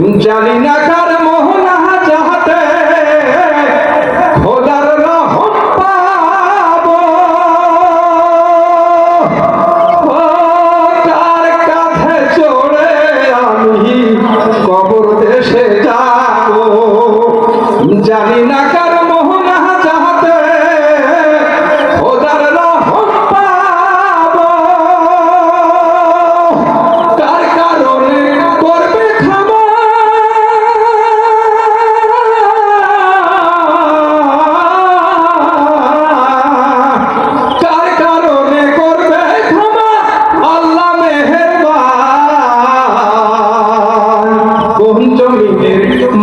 জানি না কার মোহনা যাহাতে খোদার রহম পাবো। তার কাঁধে চড়ে আমি কবর দেশে যাব? জানি না কার